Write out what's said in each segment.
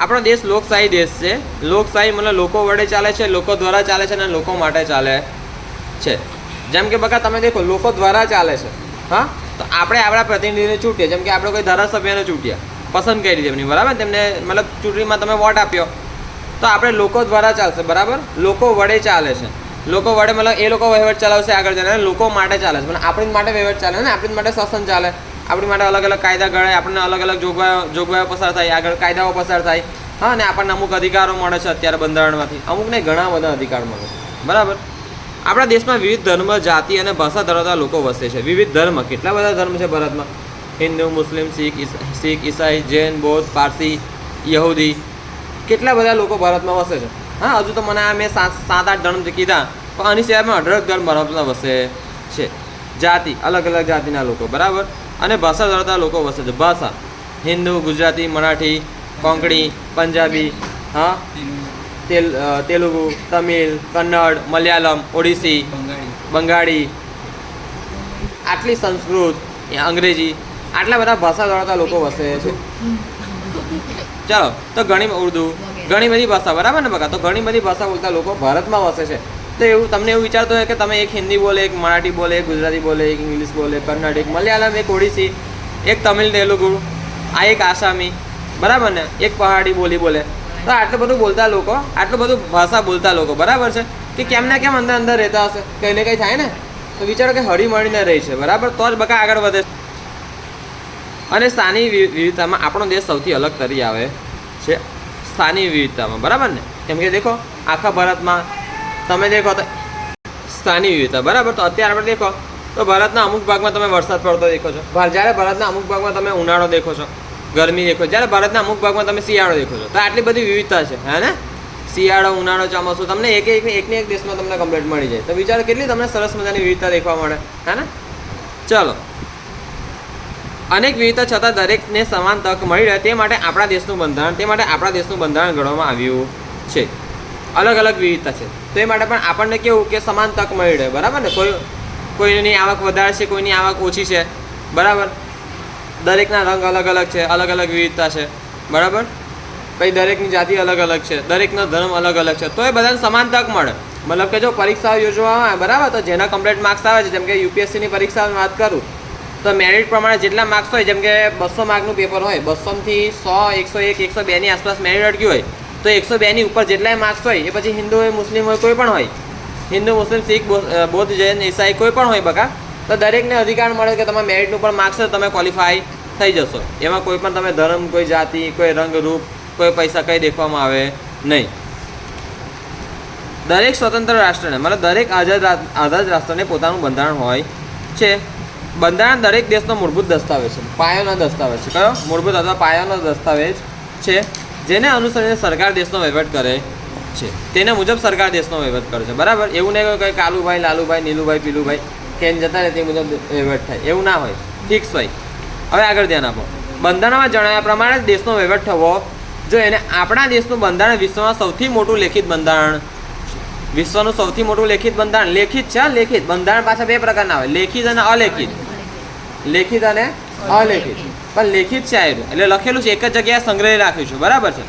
આપણો દેશ લોકશાહી દેશ છે. લોકશાહી મતલબ લોકો વડે ચાલે છે, લોકો દ્વારા ચાલે છે અને લોકો માટે ચાલે છે. જેમ કે બકા તમે દેખો, લોકો દ્વારા ચાલે છે. હા? તો આપણે આપણા પ્રતિનિધિને ચૂંટીએ. જેમ કે આપણે કોઈ ધારાસભ્યને ચૂંટ્યા પસંદ કરી તેમની બરાબર? તેમને મતલબ ચૂંટણીમાં તમે વોટ આપ્યો. તો આપણે લોકો દ્વારા ચાલશે. બરાબર? લોકો વડે ચાલે છે. લોકો વડે મતલબ એ લોકો વહીવટ ચલાવશે આગળ જઈને લોકો માટે ચાલે છે. પણ આપણી માટે વહીવટ ચાલે ને? આપણી માટે શાસન ચાલે. આપણી માટે અલગ અલગ કાયદા ઘડાય આપણને અલગ અલગ જોગવાઈઓ જોગવાઈઓ પસાર થાય, આગળ કાયદાઓ પસાર થાય. હા, અને આપણને અમુક અધિકારો મળે છે અત્યારે બંધારણમાંથી. અમુક નહીં, ઘણા બધા અધિકાર મળે છે. બરાબર? આપણા દેશમાં વિવિધ ધર્મ, જાતિ અને ભાષા ધરાવતા લોકો વસે છે. વિવિધ ધર્મ, કેટલા બધા ધર્મ છે ભારતમાં? હિન્દુ, મુસ્લિમ, શીખ શીખ, ઈસાઈ, જૈન, બૌદ્ધ, પારસી, યહૂદી. કેટલા બધા લોકો ભારતમાં વસે છે? હા, હજુ તો મને આ મેં સાત સાત આઠ ધર્મ કીધા, પણ આની સિવાયમાં અઢળક ધર્મ ભારતમાં વસે છે. જાતિ અલગ અલગ જાતિના લોકો. બરાબર? અને ભાષા ધરાવતા લોકો વસે છે. ભાષા, હિન્દુ, ગુજરાતી, મરાઠી, કોંકણી, પંજાબી, હા, તેલ તેલુગુ, તમિલ, કન્નડ, મલયાલમ ઓડિસી બંગાળી, આટલી સંસ્કૃત અંગ્રેજી, આટલા બધા ભાષા ધરાવતા લોકો વસે છે. ચાલો, તો ઘણી ઉર્દુ, ઘણી બધી ભાષા, બરાબર ને બકા? તો ઘણી બધી ભાષા બોલતા લોકો ભારતમાં વસે છે. તો એવું, તમને એવું વિચારતો હોય કે તમે એક હિન્દી બોલે, એક મરાઠી બોલે, એક ગુજરાતી બોલે, એક ઇંગ્લિશ બોલે, કર્ણાટક, મલયાલમ, એક ઓડિસી, એક તમિલ તેલુગુ, આ એક આસામી, બરાબર ને? એક પહાડી બોલી બોલે. તો આટલું બધું બોલતા લોકો, આટલું બધું ભાષા બોલતા લોકો, બરાબર છે? કે કેમ ને કેમ અંદર અંદર રહેતા હશે? કંઈ ને કંઈ થાય ને? તો વિચારો કે હળી મળીને રહી છે, બરાબર? તો જ બકા આગળ વધે. અને સ્થાનિક વિવિધતામાં આપણો દેશ સૌથી અલગ તરી આવે છે. સ્થાનિક વિવિધતામાં, બરાબર ને? કેમ કે દેખો, આખા ભારતમાં તમે દેખો તો સ્થાનિક વિવિધતા બરાબર? તો અત્યારે આપણે દેખો તો ભારતના અમુક ભાગમાં તમે વરસાદ પડતો દેખો છો. જ્યારે ભારતના અમુક ભાગમાં તમે ઉનાળો દેખો છો, ગરમી દેખો જ્યારે ભારતના અમુક ભાગમાં તમે શિયાળો દેખો છો, તો આટલી બધી વિવિધતા છે, હે ને? શિયાળો, ઉનાળો, ચોમાસું, તમને એક એક એકની એક દેશમાં તમને કમ્પ્લીટ મળી જાય. તો વિચારો કેટલી તમને સરસ મજાની વિવિધતા દેખવા મળે, હે ને? ચલો. અનેક વિવિધતા છતાં દરેકને સમાન તક મળી રહે તે માટે આપણા દેશનું બંધારણ, તે માટે આપણા દેશનું બંધારણ ઘડવામાં આવ્યું છે. અલગ અલગ વિવિધતા છે. તો એ માટે પણ આપણને કેવું કે સમાન તક મળી રહે, બરાબર ને? કોઈ, કોઈની આવક વધારે છે, કોઈની આવક ઓછી છે, બરાબર? દરેકના રંગ અલગ અલગ છે, અલગ અલગ વિવિધતા છે, બરાબર? પછી દરેકની જાતિ અલગ અલગ છે, દરેકનો ધર્મ અલગ અલગ છે, તો એ બધાને સમાન તક મળે. મતલબ કે જો પરીક્ષાઓ યોજવામાં આવે, બરાબર? તો જેના કમ્પ્લેટ માર્ક્સ આવે છે, જેમ કે યુપીએસસીની પરીક્ષાની વાત કરું, તો મેરિટ પ્રમાણે જેટલા માર્ક્સ હોય, જેમ કે બસો માર્કનું પેપર હોય, બસોથી સો, એકસો એક, એકસો બેની આસપાસ મેરિટ અટક્યું હોય તો એકસો બેની ઉપર જેટલાય માર્ક્સ હોય, એ પછી હિન્દુ હોય, મુસ્લિમ હોય, કોઈ પણ હોય. હિન્દુ, મુસ્લિમ, શીખ બૌદ્ધ, જૈન, ઈસાઈ, કોઈ પણ હોય બકા, તો દરેકને અધિકાર મળે કે તમે મેરિટનું પણ માર્ક્સ તમે ક્વોલિફાય થઈ જશો. એમાં કોઈ પણ તમે ધર્મ, કોઈ જાતિ, કોઈ રંગ, રૂપ, કોઈ પૈસા કંઈ દેખવામાં આવે નહીં. દરેક સ્વતંત્ર રાષ્ટ્રને, મતલબ દરેક આઝાદ આઝાદ રાષ્ટ્રને પોતાનું બંધારણ હોય છે. બંધારણ દરેક દેશનો મૂળભૂત દસ્તાવેજ છે. પાયાનો દસ્તાવેજ છે. કયો? મૂળભૂત અથવા પાયાનો દસ્તાવેજ છે. જેને અનુસરીને સરકાર દેશનો વહીવટ કરે છે. તેના મુજબ સરકાર દેશનો વહીવટ કરે છે. બરાબર? એવું નહીં કે કાલુભાઈ, લાલુભાઈ, નીલુભાઈ, પીલુભાઈ કેમ જતા રહે તે મુજબ વહીવટ થાય. એવું ના હોય. ફિક્સ હોય. હવે આગળ ધ્યાન આપો. બંધારણમાં જણાવ્યા પ્રમાણે દેશનો વહીવટ થવો જો એને આપણા દેશનું બંધારણ વિશ્વમાં સૌથી મોટું લેખિત બંધારણ વિશ્વનું સૌથી મોટું લેખિત બંધારણ લેખિત છે? લેખિત. બંધારણ પાછા બે પ્રકારના આવે. લેખિત અને અલેખિત. લેખિત અને અલેખિત પણ લેખિત છે આ એટલે લખેલું છે, એક જ જગ્યાએ સંગ્રહી રાખ્યું છે. બરાબર છે?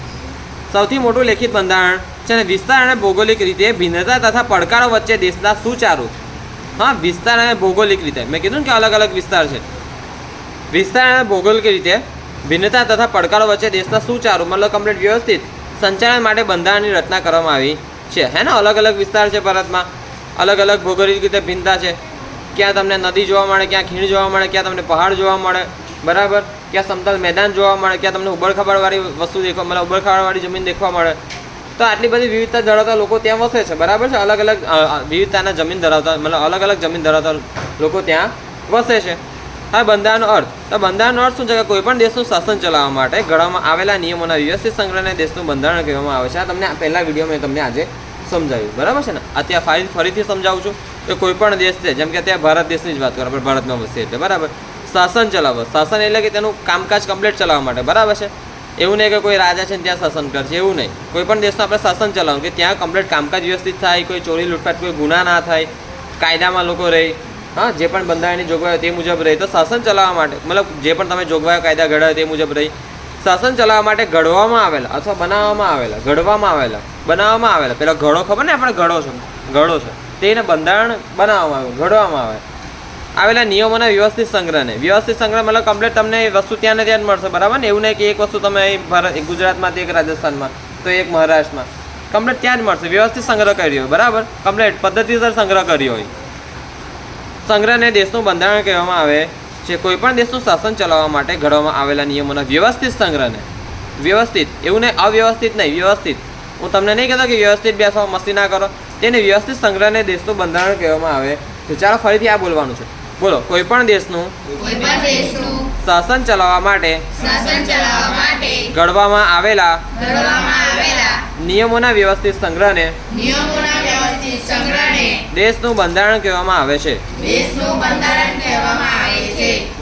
સૌથી મોટું લેખિત બંધારણ છે અને વિસ્તાર અને ભૌગોલિક રીતે ભિન્નતા તથા પડકારો વચ્ચે દેશના સુચારુ. હા, વિસ્તાર અને ભૌગોલિક રીતે. મેં કીધું ને કે અલગ અલગ વિસ્તાર છે. વિસ્તાર અને ભૌગોલિક રીતે ભિન્નતા તથા પડકારો વચ્ચે દેશના સુચારુ, મતલબ કમ્પ્લીટ વ્યવસ્થિત સંચાલન માટે બંધારણની રચના કરવામાં આવી છે. હે ને? અલગ અલગ વિસ્તાર છે ભારતમાં. અલગ અલગ ભૌગોલિક રીતે ભિન્નતા છે. ક્યાં તમને નદી જોવા મળે, ક્યાં ખીણ જોવા મળે, ક્યાં તમને પહાડ જોવા મળે, બરાબર? ક્યાં સમતલ મેદાન જોવા મળે, ક્યાં તમને ઉબડખાબડવાળી વસ્તુ દેખવા મળે ઉબડખાબડવાળી જમીન દેખવા મળે. તો આટલી બધી વિવિધતા ધરાવતા લોકો ત્યાં વસે છે, બરાબર છે? અલગ અલગ વિવિધતાના જમીન ધરાવતા, મતલબ અલગ અલગ જમીન ધરાવતા લોકો ત્યાં વસે છે. હવે બંધારણનો અર્થ, તો બંધારણનો અર્થ શું છે કે કોઈપણ દેશનું શાસન ચલાવવા માટે ઘડવામાં આવેલા નિયમોના વ્યવસ્થિત સંગ્રહને દેશનું બંધારણ કહેવામાં આવે છે. આ તમને પહેલા વીડિયો મેં તમને આજે સમજાવ્યું, બરાબર છે ને? અત્યારે ફરી ફરીથી સમજાવું છું. કે કોઈ પણ દેશ છે, જેમ કે અત્યારે ભારત દેશની જ વાત કરો, આપણે ભારતમાં વસીએ એટલે બરાબર? શાસન ચલાવો. શાસન એટલે કે તેનું કામકાજ કમ્પ્લીટ ચલાવવા માટે, બરાબર છે? એવું નહીં કે કોઈ રાજા છે ને ત્યાં શાસન કરશે, એવું નહીં. કોઈ પણ દેશનું આપણે શાસન ચલાવવું કે ત્યાં કમ્પ્લીટ કામકાજ વ્યવસ્થિત થાય, કોઈ ચોરી લૂંટફાટ, કોઈ ગુના ના થાય, કાયદામાં લોકો રહે, હા, જે પણ બંધારણની જોગવાઈઓ તે મુજબ રહે. તો શાસન ચલાવવા માટે, મતલબ જે પણ તમે જોગવાઈઓ, કાયદા ઘડાયો તે મુજબ રહી. શાસન ચલાવવા માટે ઘડવામાં આવેલા અથવા બનાવવામાં આવેલા, ઘડવામાં આવેલા, બનાવવામાં આવેલા. પેલા ઘડો ખબર ને? આપણે ઘડો છે ઘડો છે. તેને બંધારણ બનાવવામાં આવે, ઘડવામાં આવે. આવેલા નિયમોના વ્યવસ્થિત સંગ્રહને. વ્યવસ્થિત સંગ્રહ મતલબ કમ્પ્લીટ તમને એ વસ્તુ ત્યાં ને ત્યાં જ મળશે, બરાબર ને? એવું નહીં કે એક વસ્તુ તમે અહીં ભારત ગુજરાતમાંથી એક રાજસ્થાનમાં, તો એક મહારાષ્ટ્રમાં. કમ્પ્લીટ ત્યાં જ મળશે. વ્યવસ્થિત સંગ્રહ કર્યો હોય, બરાબર? કમ્પ્લીટ પદ્ધતિસર સંગ્રહ કર્યો હોય. સંગ્રહને દેશનું બંધારણ કહેવામાં આવે છે. કોઈપણ દેશનું શાસન ચલાવવા માટે ઘડવામાં આવેલા નિયમોના વ્યવસ્થિત સંગ્રહને. વ્યવસ્થિત. એવું નહીં, અવ્યવસ્થિત નહીં, વ્યવસ્થિત. હું તમને નહીં કહેતો કે વ્યવસ્થિત બેસવા મસ્તી ના કરો. તેને વ્યવસ્થિત સંગ્રહને દેશનું બંધારણ કહેવામાં આવે તો ચાલો ફરીથી આ બોલવાનું છે. બોલો કોઈ પણ દેશનું શાસન ચલાવવા માટે ઘડવામાં આવેલા નિયમોના વ્યવસ્થિત સંગ્રહને દેશનું બંધારણ કહેવામાં આવે છે.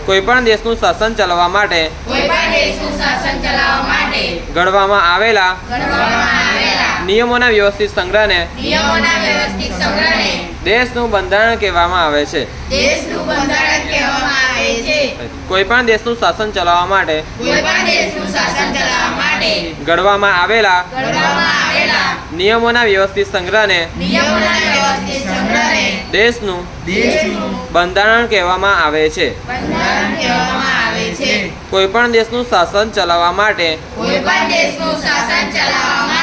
કોઈ પણ દેશનું શાસન ચલાવવા માટે ઘડવામાં આવેલા નિયમોના વ્યવસ્થિત સંગ્રહને નિયમોના વ્યવસ્થિત સંગ્રહને દેશનું બંધારણ કહેવામાં આવે છે. દેશનું બંધારણ કહેવામાં આવે છે. કોઈ પણ દેશનું શાસન ચલાવવા માટે કોઈ પણ દેશનું શાસન ચલાવવા માટે ઘડવામાં આવેલા ઘડવામાં આવેલા નિયમોના વ્યવસ્થિત સંગ્રહને નિયમોના વ્યવસ્થિત સંગ્રહને દેશનું દેશનું બંધારણ કહેવામાં આવે છે. બંધારણ કહેવામાં આવે છે. કોઈ પણ દેશનું શાસન ચલાવવા માટે કોઈ પણ દેશનું શાસન ચલાવવા માટે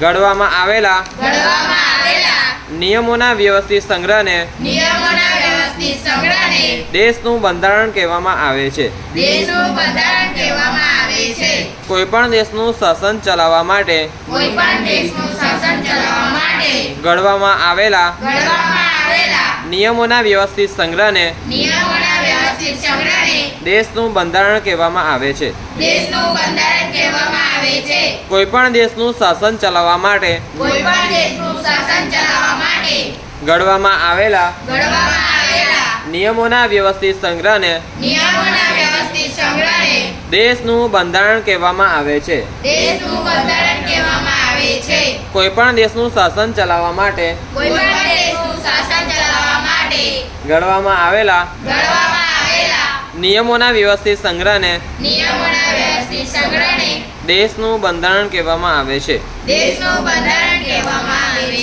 ઘડવામાં આવેલા ઘડવામાં આવેલા. નિયમોના વ્યવસ્થિત સંગ્રહને નિયમોના વ્યવસ્થિત સંગ્રહને દેશનું બંધારણ કહેવામાં આવે છે. દેશનું બંધારણ કહેવામાં આવે છે. કોઈ પણ દેશનું શાસન ચલાવવા માટે કોઈ પણ દેશનું શાસન ચલાવવા માટે ઘડવામાં આવેલા ઘડવામાં આવેલા નિયમોના વ્યવસ્થિત સંગ્રહને નિયમોના વ્યવસ્થિત સંગ્રહને દેશનું બંધારણ કહેવામાં આવે છે. દેશનું બંધારણ કહેવામાં આવે છે. કોઈ પણ દેશનું શાસન ચલાવવા માટે કોઈ પણ દેશનું શાસન ચલાવવા માટે ઘડવામાં આવેલા ઘડવામાં આવેલા નિયમોના વ્યવસ્થિત સંગ્રહને નિયમોના વ્યવસ્થિત સંગ્રહને દેશનું બંધારણ કહેવામાં આવે છે. દેશનું બંધારણ કહેવામાં આવે છે. કોઈ પણ દેશનું શાસન ચલાવવા માટે કોઈ પણ દેશનું શાસન ચલાવવા માટે ઘડવામાં આવેલા ઘડવામાં આવેલા નિયમોના વ્યવસ્થિત સંગ્રહને નિયમોના વ્યવસ્થિત સંગ્રહને દેશનું બંધારણ કહેવામાં આવે છે. દેશનું બંધારણ કહેવામાં આવે છે